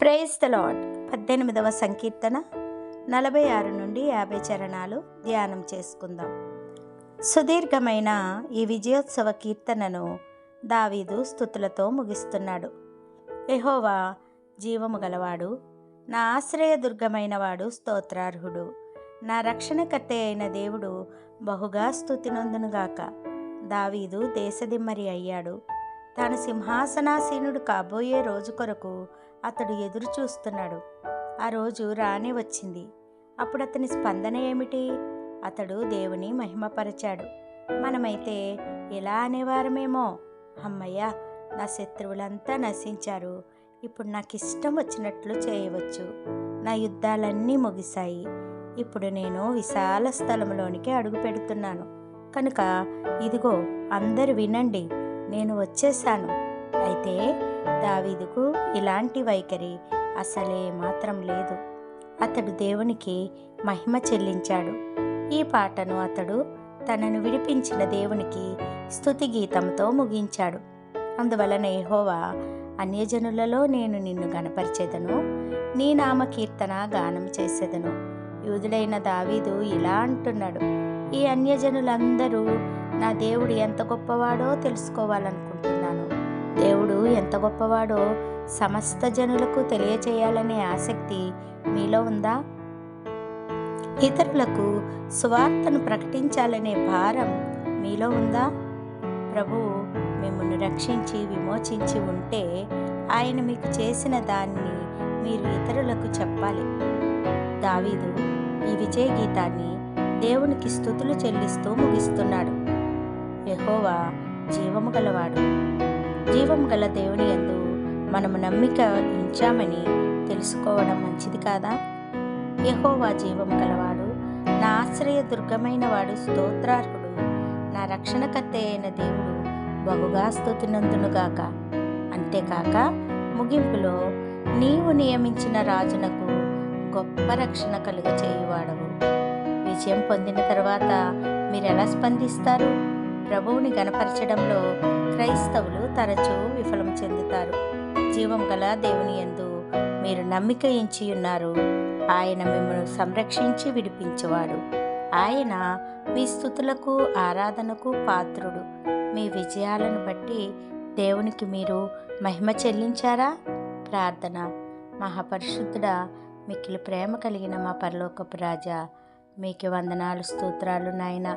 Praise the lord పద్దెనిమిదవ సంకీర్తన నలభై ఆరు నుండి యాభై చరణాలు ధ్యానం చేసుకుందాం. సుదీర్ఘమైన ఈ విజయోత్సవ కీర్తనను దావీదు స్థుతులతో ముగిస్తున్నాడు. ఎహోవా జీవము గలవాడు నా ఆశ్రయదుర్గమైన వాడు స్తోత్రార్హుడు. నా రక్షణకర్త అయిన దేవుడు బహుగా స్థుతి నొందునుగాక దావీదు దేశదిమ్మరి అయ్యాడు. తాను సింహాసనాసీనుడు కాబోయే రోజు కొరకు అతడు ఎదురు చూస్తున్నాడు. ఆ రోజు రానే వచ్చింది. అప్పుడు అతని స్పందన ఏమిటి? అతడు దేవుని మహిమపరచాడు. మనమైతే ఇలా అనేవారమేమో? అమ్మయ్య నా శత్రువులంతా నశించారు. ఇప్పుడు నాకు ఇష్టం వచ్చినట్లు చేయవచ్చు. నా యుద్ధాలన్నీ ముగిశాయి. ఇప్పుడు నేను విశాల స్థలంలోనికి అడుగు పెడుతున్నాను. కనుక ఇదిగో అందరు వినండి. నేను వచ్చేసాను అయితే దావీదుకు ఇలాంటి వైఖరి అసలే మాత్రం లేదు. అతడు దేవునికి మహిమ చెల్లించాడు. ఈ పాటను అతడు తనను విడిపించిన దేవునికి స్తుతి గీతంతో ముగించాడు. అందువలన యెహోవా అన్యజనులలో నేను నిన్ను గనపరిచేదను నీ నామ కీర్తన గానం చేసేదను. యూదుడైన దావీదు ఇలా అంటున్నాడు. ఈ అన్యజనులందరూ నా దేవుడు ఎంత గొప్పవాడో తెలుసుకోవాలనుకుంటున్నాను దేవుడు ఎంత గొప్పవాడో సమస్త జనులకు తెలియచేయాలనే ఆసక్తి మీలో ఉందా? ఇతరులకు సువార్తను ప్రకటించాలనే భారం మీలో ఉందా? ప్రభువు మిమ్మల్ని రక్షించి విమోచించి ఉంటే ఆయన మీకు చేసిన దాన్ని మీరు ఇతరులకు చెప్పాలి. దావీదు ఈ విజయ గీతాన్ని దేవునికి స్థుతులు చెల్లిస్తూ ముగిస్తున్నాడు. ఎహోవా జీవము గలవాడు. జీవం గల దేవుని యందు మనము నమ్మిక ఉంచామని తెలుసుకోవడం మంచిది కాదా? యహోవా జీవం గలవాడు నా ఆశ్రయ దుర్గమైన వాడు స్తోత్రార్హుడు. నా రక్షణకర్త అయిన దేవుడు బహుగా స్థుతినందునుగాక అంతేకాక ముగింపులో నీవు నియమించిన రాజునకు గొప్ప రక్షణ కలుగ చేయువాడవు. విజయం పొందిన తర్వాత మీరు ఎలా స్పందిస్తారు? ప్రభువుని గణపరచడంలో క్రైస్తవులు తరచూ విఫలం చెందుతారు. జీవం గల దేవుని యందు మీరు నమ్మిక ఎంచి ఉన్నారు. ఆయన మిమ్మల్ని సంరక్షించి విడిపించేవాడు. ఆయన మీ స్థుతులకు ఆరాధనకు పాత్రుడు. మీ విజయాలను బట్టి దేవునికి మీరు మహిమ చెల్లించారా? ప్రార్థన. మహాపరిశుద్ధుడా మిక్కిలి ప్రేమ కలిగిన మా పరలోకపు రాజా మీకు వందనాలు స్తోత్రాలు నాయన.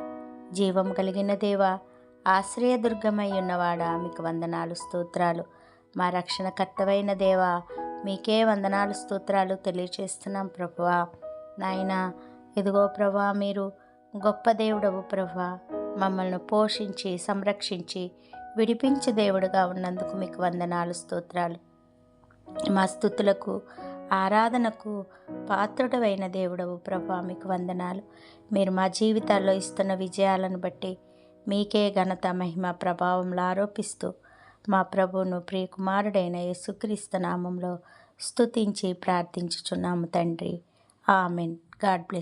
జీవం కలిగిన దేవా ఆశ్రయదుర్గమై ఉన్నవాడా మీకు వందనాలు స్తోత్రాలు. మా రక్షణకర్తవైన దేవా మీకే వందనాలు స్తోత్రాలు తెలియచేస్తున్నాం ప్రభువా. నాయన ఇదిగో ప్రభా మీరు గొప్ప దేవుడవు ప్రభా మమ్మల్ని పోషించి సంరక్షించి విడిపించే దేవుడుగా ఉన్నందుకు మీకు వందనాలు స్తోత్రాలు. మా స్థుతులకు ఆరాధనకు పాత్రుడవైన దేవుడవు ప్రభా మీకు వందనాలు. మీరు మా జీవితాల్లో ఇస్తున్న విజయాలను బట్టి మీకే ఘనత మహిమ ప్రభావంలో ఆరోపిస్తూ మా ప్రభువును ప్రియకుమారుడైన యేసుక్రీస్తు నామంలో స్తుతించి ప్రార్థించుచున్నాము తండ్రి. ఆమెన్. God bless